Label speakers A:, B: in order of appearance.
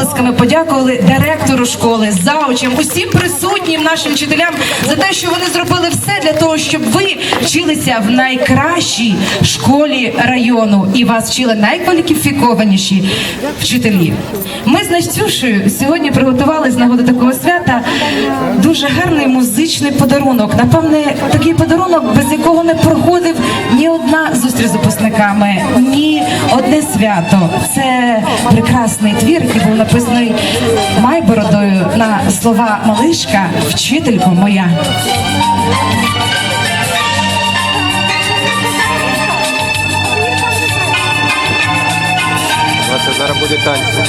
A: оплесками подякували директору школи, заучам, усім присутнім нашим вчителям за те, що вони зробили все для того, щоб ви вчилися в найкращій школі району і вас вчили найкваліфікованіші вчителі. Ми з Настюшею сьогодні приготували з нагоди такого свята дуже гарний музичний подарунок. Напевне, такий подарунок, без якого не проходив ні одна зустріч з випускниками, ні одне свято. Це прекрасний твір, який був написаний Майбородою на слова Малишка, вчителько моя.
B: М'ясо, зараз буде танці.